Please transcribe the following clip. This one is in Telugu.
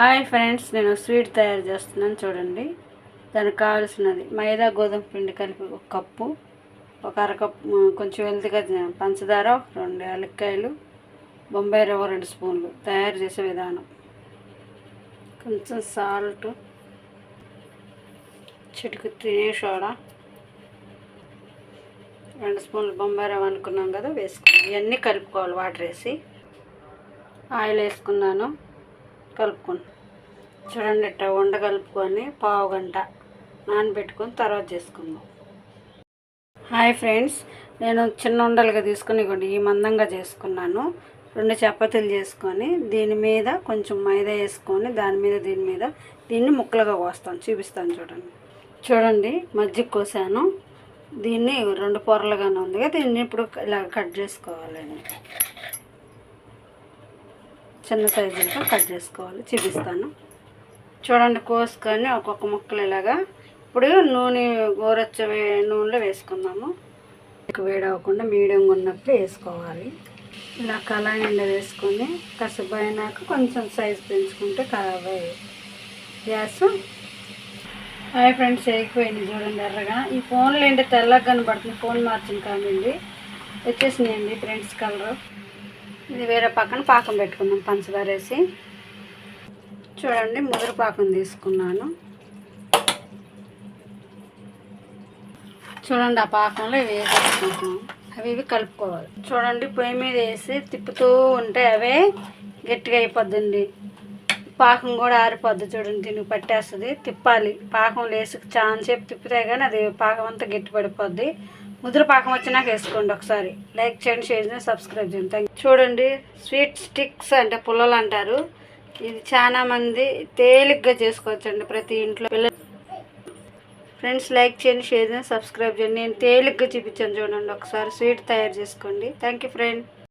హాయ్ ఫ్రెండ్స్ నేను స్వీట్ తయారు చేస్తున్నాను చూడండి. దానికి కావాల్సినది మైదా గోధుమ పిండి కలిపి ఒక కప్పు ఒక అరకప్పు కొంచెం వెల్తిగా పంచదార రెండు యాలక్కాయలు బొంబాయి రవ్వ రెండు స్పూన్లు తయారు చేసే విధానం. కొంచెం సాల్ట్ చిటుకు తినే సోడా రెండు స్పూన్లు బొంబాయి రవ్వ అనుకున్నాం కదా వేసుకున్నాం ఇవన్నీ కలుపుకోవాలి వాటర్ వేసి. ఆయిల్ వేసుకున్నాను. కలుపుకొని చూడండి ఇట్లా వండ కలుపుకొని పావు గంట నానబెట్టుకొని తర్వాత చేసుకుందాం. హాయ్ ఫ్రెండ్స్ నేను చిన్న ఉండలుగా తీసుకుని ఇవ్వండి ఈ మందంగా చేసుకున్నాను. రెండు చపాతీలు చేసుకొని దీని మీద కొంచెం మైదా వేసుకొని దాని మీద దీని మీద దీన్ని ముక్కలుగా కోస్తాను చూపిస్తాను చూడండి. చూడండి మజ్జిగ కోసాను. దీన్ని రెండు పొరలుగానే ఉంది దీన్ని ఇప్పుడు ఇలా కట్ చేసుకోవాలండి చిన్న సైజులతో కట్ చేసుకోవాలి. చూపిస్తాను. చూడండి కోసుకొని ఒక్కొక్క ముక్కలు ఇలాగా. ఇప్పుడు నూనె గోరచ్చ వే- నూనెలో వేసుకుందాము. ఎక్కువ వేడి అవ్వకుండా మీడియంగా ఉన్నప్పుడు వేసుకోవాలి. ఇలా కళాయి నిండా వేసుకొని కసపు అయినాక కొంచెం సైజు పెంచుకుంటే ఖరాబ్ అయ్యి గ్యాస్. హాయ్ ఫ్రెండ్స్ వేగిపోయింది చూడండి ఎర్రగా. ఈ ఫోన్లో ఏంటి తెల్లగా కనబడుతుంది ఫోన్ మార్చింది కాదండి. వచ్చేసినాయండి ఫ్రెండ్స్ కలరు ఇది వేరే పక్కన పాకం పెట్టుకున్నాం పంచదార వేసి చూడండి ముదురు పాకం తీసుకున్నాను. చూడండి ఆ పాకంలో ఇవి వేసేసుకుంటున్నాం అవి ఇవి కలుపుకోవాలి. చూడండి పొయ్యి మీద వేసి తిప్పుతూ ఉంటే అవే గట్టిగా అయిపోద్దండి. పాకం కూడా ఆరిపోద్ది చూడండి దీనికి పట్టేస్తుంది. తిప్పాలి. పాకం లేసి చాలా సేపు తిప్పితే కానీ అది పాకం అంతా గట్టి పడిపోద్ది. ముద్ర పాకం వచ్చినాక వేసుకోండి ఒకసారి. లైక్ చేయండి షేర్ చేయండి సబ్స్క్రైబ్ చేయండి. థ్యాంక్ చూడండి స్వీట్ స్టిక్స్ అంటే పుల్లలు అంటారు. ఇది చాలా మంది తేలిగ్గా చేసుకోవచ్చండి ప్రతి ఇంట్లో. పిల్లలు ఫ్రెండ్స్ లైక్ చేయండి షేర్ చేయండి సబ్స్క్రైబ్ చేయండి. నేను తేలిగ్గా చూపించాను చూడండి ఒకసారి. స్వీట్ తయారు చేసుకోండి. Thank you friend